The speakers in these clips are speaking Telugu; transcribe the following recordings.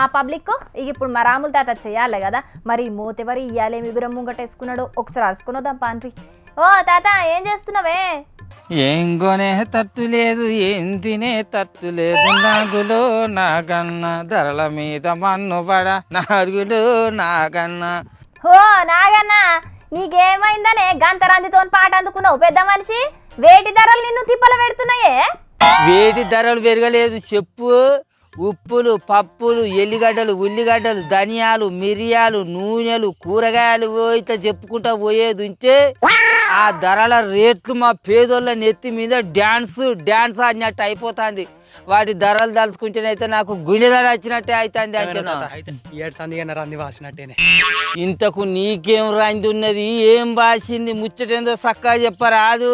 ఆ పబ్లిక్ ఇక ఇప్పుడు మా రాముల తాత చెయ్యాలి కదా. మరి మోతెవరి ఇయ్యాలి మిగురం ముంగటేసుకున్నాడు ఒకసారి రాసుకున్నదాం పాండ్రి. ఓ తాత ఏం చేస్తున్నావే? ఏం కొనే తట్టు లేదు ఏం తినే తట్టు లేదు. నాగులో నాగన్న ధరల మీద మన్నుబడ నాగులు నాగన్న. ఓ నాగన్నా నీకేమైందనే గంతరందితో పాట అందుకున్నావు పెద్ద మనిషి? వేటి ధరలు నిన్ను తిప్పల పెడుతున్నాయే? వేటి ధరలు పెరగలేదు చెప్పు. ఉప్పులు పప్పులు ఎల్లిగడ్డలు ఉల్లిగడ్డలు ధనియాలు మిరియాలు నూనెలు కూరగాయలు పోయితే చెప్పుకుంటా పోయేది ఉంటే ఆ ధరల రేట్లు మా పేదోళ్ళ నెత్తి మీద డ్యాన్స్ డ్యాన్స్ అన్నట్టు అయిపోతుంది. వాటి ధరలు తలుచుకుంటేనైతే నాకు గుండెదడ వచ్చినట్టే అవుతుంది అంటున్నా. ఇంతకు నీకేం రాంది ఉన్నది? ఏం బాసింది ముచ్చటేందో చక్కగా చెప్పరాదు.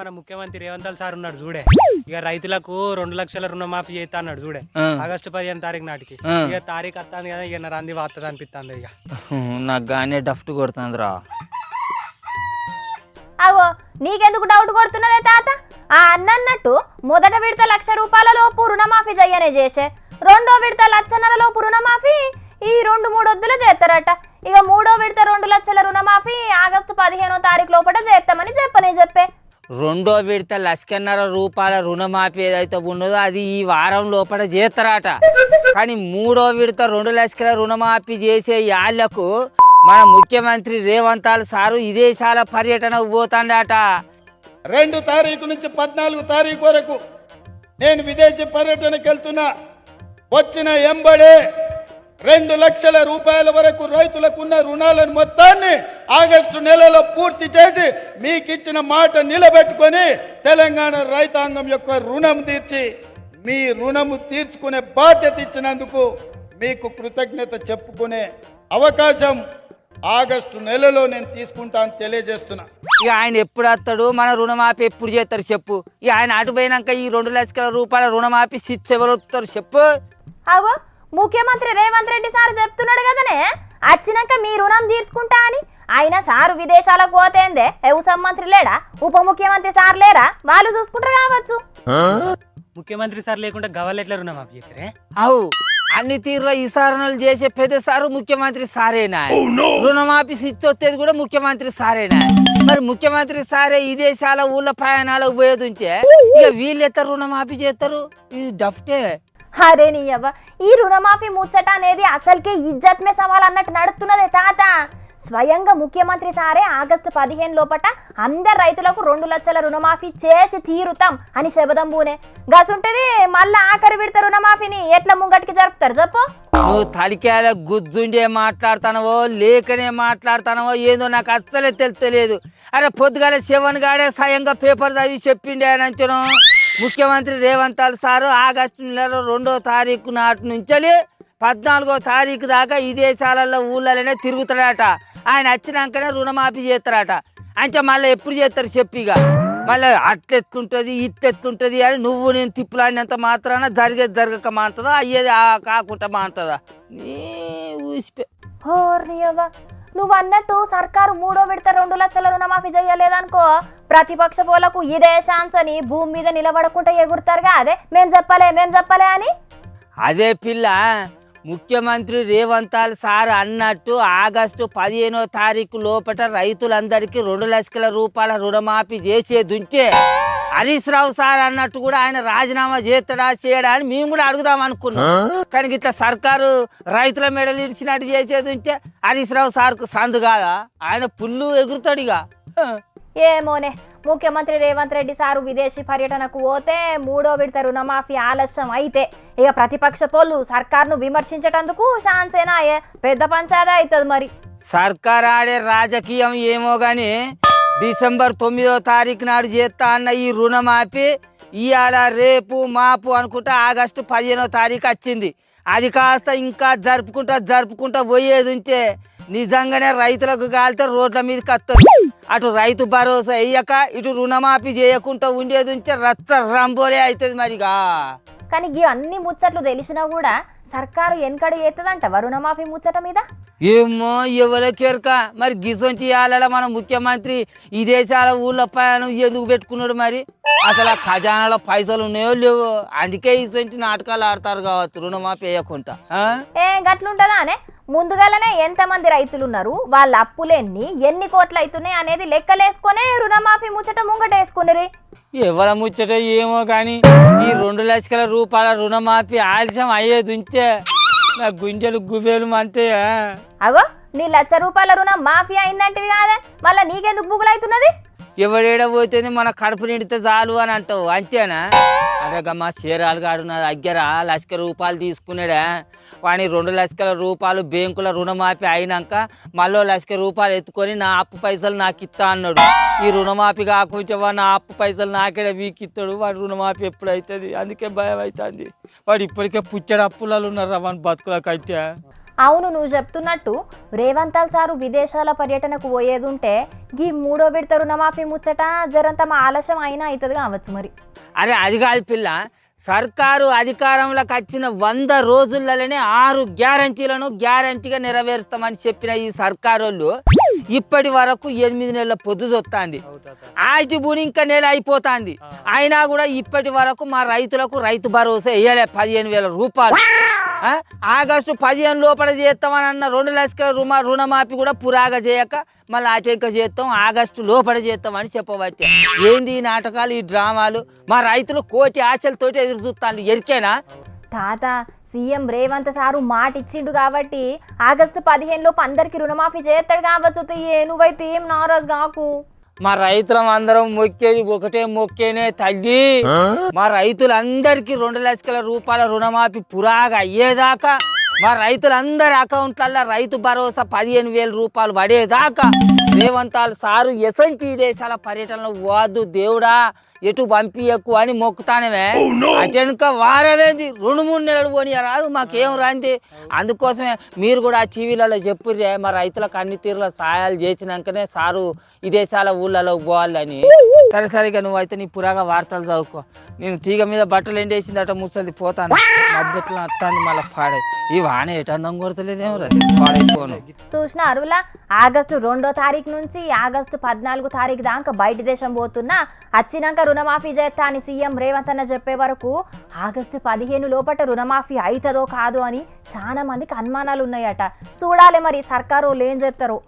మన ముఖ్యమంత్రి రేవంత్ సార్ ఉన్నాడు చూడే. ఇక రైతులకు రెండు లక్షల రుణమాఫీ చేస్తా అన్నాడు చూడే. ఆగస్టు పదిహేను తారీఖు నాటికి. ఇక తారీఖు వస్తాను కదా ఇక రంది వార్తది అనిపిస్తుంది ఇక. నాకు గానే డఫ్ట్ కొడుతుందిరా. అగో నీకెందుకు డౌట్ కొడుతున్నదే తాత? ఆ అన్నన్నట్టు మొదట విడత లక్ష రూపాయల లోపు రుణమాఫీ చెయ్యనే చేసే రెండో విడత లక్షన్నర లోపు రుణమాఫీ ఈ రెండు మూడు వద్దులు చేస్తారట. ఇక మూడో విడత రెండు లక్షల రుణమాఫీ ఆగస్టు పదిహేనో తారీఖు లోపల చేస్తామని చెప్పనే చెప్పే. రెండో విడత లక్షన్నర రూపాయల రుణమాఫీ ఏదైతే ఉన్నదో అది ఈ వారం లోపల చేస్తారట. కానీ మూడో విడత రెండు లక్షల రుణమాఫీ చేసే యాళ్ళకు మన ముఖ్యమంత్రి రేవంతాల్ సారు విదేశాల పర్యటన పోతాడట. రెండు తారీఖు నుంచి పద్నాలుగు తారీఖు వరకు నేను విదేశీ పర్యటనకు వెళ్తున్నా. వచ్చిన ఎంబడే రెండు లక్షల రూపాయల వరకు రైతులకు ఉన్న రుణాలను మొత్తాన్ని ఆగస్టు నెలలో పూర్తి చేసి మీకు ఇచ్చిన మాట నిలబెట్టుకొని తెలంగాణ రైతాంగం యొక్క రుణం తీర్చి మీ రుణము తీర్చుకునే బాధ్యత ఇచ్చినందుకు మీకు కృతజ్ఞత చెప్పుకునే అవకాశం ఆగస్టు నెలలో నేను తీసుకుంటాను తెలియజేస్తున్నా. ఇక ఆయన ఎప్పుడు వస్తాడు? మన రుణమాఫీ ఎప్పుడు చేస్తారు చెప్పు. ఇక ఆయన అటు పోయినాక ఈ రెండు లక్షల రూపాయల రుణమాఫీ స్విచ్ ఎవరు వస్తారు చెప్పు. అగో ముఖ్యమంత్రి రేవంత్ రెడ్డి సార్ చెప్తున్నాడు కదనే? వచ్చినాక మీ రుణం తీర్చుకుంటా అని? ఆయన సారు విదేశాలకు పోతేందే? వ్యవసాయ మంత్రి లేడా? ఉప ముఖ్యమంత్రి సార్ లేరా? వాళ్ళు చూసుకుంటారు కావచ్చు. ముఖ్యమంత్రి సార్ లేకుండా గవర్నర్ ఎట్లా రుణమాఫీ చేస్తారే? అవు. అన్ని తీరులో విచారణలు చేసే పెద్ద సారు ముఖ్యమంత్రి సారేనా రుణమాఫీ స్విచ్ వచ్చేది కూడా ముఖ్యమంత్రి సారేనా మరి ముఖ్యమంత్రి సారే విదేశాల ఊళ్ళ ప్రయాణాలకు పోయేది ఉంటే ఇక వీళ్ళు ఎత్తారు రుణమాఫీ చేస్తారు? ఇది డఫ్టే. అరే నీయవ్వ ఈ రుణమాఫీ ముచ్చట అనేది అసలుకే ఇజ్జత్ మే సవాల్ అన్నట్టు నడుస్తున్నదే తాత. స్వయంగా ముఖ్యమంత్రి సారే ఆగస్టు పదిహేను లోపట అందరు రైతులకు రెండు లక్షల రుణమాఫీ చేసి తీరుతాం అని శబదం బూనే గసుంటది మళ్ళా ఆఖరి విడత రుణమాఫీని ఎట్లా ముంగటికి జరుపుతారు చెప్పు. నువ్వు తలికేల గుద్దుండే మాట్లాడుతానవో లేకనే మాట్లాడుతానవో ఏదో నాకు అస్సలే తెలుస్తలేదు అరే పొద్దుగాల శివన్ గాడే స్వయంగా పేపర్ చదివి చెప్పిండే అని అంచను. ముఖ్యమంత్రి రేవంత్ సారు ఆగస్టు నెల రెండో తారీఖు నాటి నుంచి పద్నాలుగో తారీఖు దాకా విదేశాలలో ఊళ్ళలోనే తిరుగుతాడట. ఆయన వచ్చినాకనే రుణమాఫీ చేస్తారట. అంటే మళ్ళీ ఎప్పుడు చేస్తారు చెప్పిగా మళ్ళీ అట్లెత్తుంటుంది ఇట్లెత్తుంటుంది అని నువ్వు నేను తిప్పులాడినంత మాత్రాన జరిగేది జరగక మాంటుందా అయ్యేది ఆ- కాకుండా మాంటుందా నీ ఊసిపే. హోర్నియవ్వ నువ్వు అన్నట్టు సర్కారు మూడో విడత రెండు లక్షల రుణమాఫీ చేయలేదనుకో ప్రతిపక్ష పోలకు ఇదే ఛాన్స్ అని భూమి మీద నిలబడకుండా ఎగురుతారుగా. అదే మేం చెప్పలే మేం చెప్పలే అని? అదే పిల్ల. ముఖ్యమంత్రి రేవంత్ రెడ్డి సార్ అన్నట్టు ఆగస్టు పదిహేనో తారీఖు లోపల రైతులందరికీ రెండు లక్షల రూపాయల రుణమాఫీ చేసేది ఉంటే హరీష్ రావు సార్ అన్నట్టు కూడా ఆయన రాజీనామా చేస్తాడా చేయడా అని మేము కూడా అడుగుదాం అనుకున్నాం. కానీ ఇట్లా సర్కారు రైతుల మెడలు ఇడిచినట్టు చేసేది ఉంటే హరీష్ రావు సార్కు సందు కాదా? ఆయన పుల్లు ఎగురుతాడు ఇక. హ. ఏమోనే ముఖ్యమంత్రి రేవంత్ రెడ్డి సారు విదేశీ పర్యటనకు పోతే మూడో విడత రుణమాఫీ ఆలస్యం అయితే ఇక ప్రతిపక్ష పోలు సర్కార్ను విమర్శించటందుకు ఛాన్సేనాయే పెద్ద పంచాదే అవుతుంది మరి. సర్కార్ ఆడే రాజకీయం ఏమో గాని డిసెంబర్ తొమ్మిదో తారీఖు నాడు చేస్తా అన్న ఈ రుణమాఫీ ఇవాళ రేపు మాపు అనుకుంటా ఆగస్టు పదిహేనో తారీఖు వచ్చింది. అది కాస్త ఇంకా జరుపుకుంటా జరుపుకుంటా పోయేది ఉంటే నిజంగానే రైతులకు కాలితే రోడ్ల మీదకి వస్తుంది అటు రైతు భరోసా వేయక ఇటు రుణమాఫీ చేయకుండా ఉండేది ఉంటే రచ్చ రంబోలే అవుతుంది మరిగా. కానీ ఈ అన్ని ముచ్చట్లు తెలిసినా కూడా సర్కారు వెనకడు చేస్తుందంట రుణమాఫీ ముచ్చట మీద? ఏమో ఎవరికెరక. మరి గిసొంచి ఇవ్వాలడ మన ముఖ్యమంత్రి ఈ దేశాల ఊళ్ళో ప్రయాణం ఎందుకు పెట్టుకున్నాడు మరి? అసలు ఆ ఖజానాలో పైసలు ఉన్నాయో లేవో? అందుకే ఇసొంటి నాటకాలు ఆడతారు కావచ్చు రుణమాఫీ వేయకుండా? ఏ గట్లుంటదా అనే ముందుగానే ఎంతమంది రైతులు ఉన్నారు వాళ్ళ అప్పులెన్ని? ఎన్ని కోట్లు అవుతున్నాయి అనేది లెక్కలేసుకొనే రుణమాఫీ ముచ్చట ముంగటేసుకున్నరి ఎవర ముచ్చట ఏమో కానీ ఈ రెండు లక్షల రూపాయల రుణమాఫీ ఆలస్యం అయ్యేది ఉంటే నా గుంజలు గుబేలు అంటే అగో నీ లక్ష రూపాయల రుణం మాఫీ అయిందంటివి కాదే. మళ్ళీ నీకెందుకు బుగులవుతున్నది ఎవడేడ పోతుంది మన కడుపు నిండితే చాలు అని అంటావు అంతేనా? అదే మా చీరాలు కాడు నా దగ్గర లక్ష రూపాయలు తీసుకున్నాడా వాడిని రెండు లక్షల రూపాయలు బ్యాంకుల రుణమాఫీ అయినాక మళ్ళీ లక్ష రూపాయలు ఎత్తుకొని నా అప్పు పైసలు నాకు ఇస్తా అన్నాడు. ఈ రుణమాఫీ కాకపోతే వాడు నా అప్పు పైసలు నాకేడ వీకిస్తాడు వాడు రుణమాఫీ ఎప్పుడైతుంది? అందుకే భయం అవుతుంది వాడు ఇప్పటికే పుచ్చడు అప్పులలో ఉన్నారు వాడిని బతుకులకంటే. అవును నువ్వు చెప్తున్నట్టు రేవంతాల్ సారు విదేశాల పర్యటనకు పోయేది ఉంటే గీ మూడో విడత రుణమాఫీ ముచ్చట జరంత మా ఆలస్యం అయినా అవుతుంది కావచ్చు మరి. అరే అది కాదు పిల్ల. సర్కారు అధికారంలోకి వచ్చిన వంద రోజులలోనే ఆరు గ్యారంటీలను గ్యారంటీగా నెరవేరుస్తామని చెప్పిన ఈ సర్కారు వాళ్ళు ఇప్పటి వరకు ఎనిమిది నెలల పొద్దు చొత్తాంది ఆటి భూమి ఇంకా నెల అయిపోతాంది. అయినా కూడా ఇప్పటి వరకు మా రైతులకు రైతు భరోసా వేయలే పదిహేను వేల రూపాయలు. ఆగస్టు పదిహేను లోపల చేస్తామని అన్న రెండు లక్షల రుణ రుణమాఫీ కూడా పురాగా చేయక మళ్ళీ అటెక్క చేస్తాం ఆగస్టు లోపల చేస్తామని చెప్పవచ్చు ఏంది ఈ నాటకాలు ఈ డ్రామాలు? మా రైతులు కోటి ఆశలతోటి ఎదురు చూస్తాను ఎరికేనా? తాత సీఎం రేవంత్ సారు మాట ఇచ్చిండు కాబట్టి ఆగస్టు పదిహేను లోపు అందరికి రుణమాఫీ చేస్తాడు కావచ్చు నువ్వైతే ఏం నారాజు కాకు. మా రైతులం అందరం మొక్కేది ఒకటే మొక్కేనే తల్లి. మా రైతులందరికీ రెండు లక్షల రూపాయల రుణమాఫీ పురాగా అయ్యేదాకా మా రైతులందరి అకౌంట్లల్లో రైతు భరోసా పదిహేను వేల రూపాయలు పడేదాకా రేవంతాలు సారు ఎసంటి ఈ దేశాల పర్యటనలో వద్దు దేవుడా ఎటు పంపియకు అని మొక్కుతానమే అటెనుక వారవేంది రెండు మూడు నెలలు పోనీ రాదు మాకేం రాంది? అందుకోసమే మీరు కూడా ఆ టీవీలలో చెప్పుర్రే మా రైతులకు అన్ని తీరుల సహాయాలు చేసినాకనే సారు ఈ దేశాల ఊళ్ళలో పోవాలని. సరే సరిగా నువ్వైతే నీ పురాగా వార్తలు చదువుకో. నేను తీగ మీద బట్టలు ఎండేసిందట ముసలి పోతాను మధ్యలో వస్తాను మళ్ళీ పాడై. ఈ వాన ఎటందం కొడతలేదేమో రా పాడైపోను. చూసిన అరువులా ఆగస్టు రెండో తారీఖు నుంచి ఆగస్టు పద్నాలుగు తారీఖు దాకా బయట దేశం పోతున్నా వచ్చినాక రుణమాఫీ చేస్తా అని సీఎం రేవంత్ అన్న చెప్పే వరకు ఆగస్టు పదిహేను లోపల రుణమాఫీ అవుతుందో కాదో అని చాలా మందికి అనుమానాలు ఉన్నాయట చూడాలి మరి సర్కారు ఏం చేస్తారో?